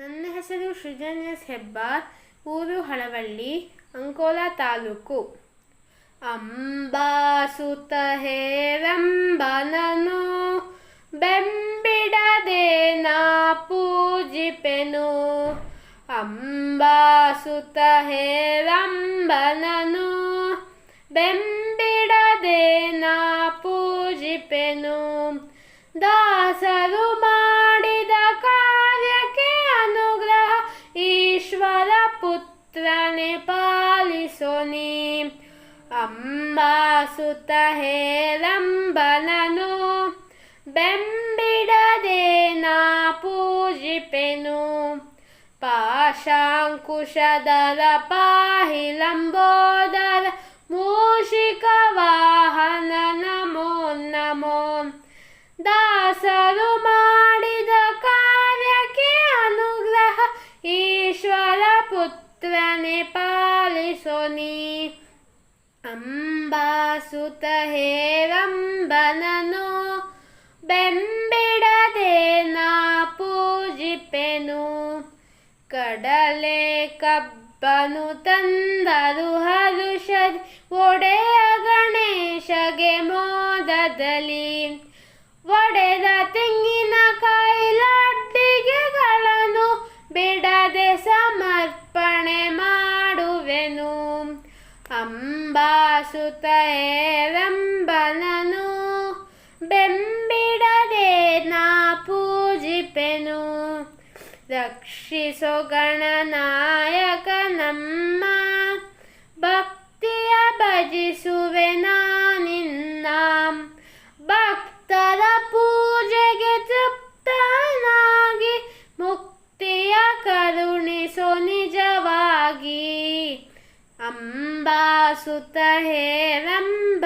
ನನ್ನ ಹೆಸರು ಸೃಜನ್ ಎಸ್ ಹೆಬ್ಬಾರ್, ಊರು ಹಳವಳ್ಳಿ ಅಂಕೋಲಾ ತಾಲೂಕು. ಅಂಬಾಸುತ ಹೇರಂಬನನು ಬೆಂಬಿಡದೆ ನಾ ಪೂಜಿಪೆನು. ಅಂಬಾಸುತ ಹೇರಂಬನನು ಬೆಂಬಿಡದೆ ನಾ ಪೂಜಿಪೆನು. ಪುತ್ರನೆ ಪಾಲಿಸೋನಿ. ಅಂಬಾಸುತ ಹೇರಂಬನನು ಬೆಂಬಿಡದೆ ನಾ ಪೂಜಿಪೆನು. ಪಾಶಾಂಕುಶದರ ಪಾಹಿ ಲಂಬೋದರ ಮೂಷಿಕ ವಾಹನ ನಮೋ ನಮೋ. ದಾಸರು ಮಾಡಿದ ಪುತ್ರನೆ ಪಾಲಿಸೋ ನೀ ಅಂಬಾಸುತ ಹೇರಂಬನನು ಬೆಂಬಿಡದೆ ನಾ ಪೂಜಿಪೆನು. ಕಡಲೆ ಕಬ್ಬನು ತಂದರು ಹರುಷದಿ. ಒಡೆಯ ಗಣೇಶಗೆ ಮೋದದಲ್ಲಿ ಹೇರಂಬನನು ಬೆಂಬಿಡದೆ ನಾ ಪೂಜಿಪೆನು. ರಕ್ಷಿಸೋ ಗಣನಾಯಕ ನಮ್ಮ ಭಕ್ತಿಯ ಭಜಿಸುವೆ ನಾನಿನ್ನ ಭಕ್ತರ ಪೂಜೆಗೆ ತೃಪ್ತನಾಗಿ ಮುಕ್ತಿಯ ಕರುಣಿಸೋ ನಿಜವಾಗಿ. सुत हे रंभ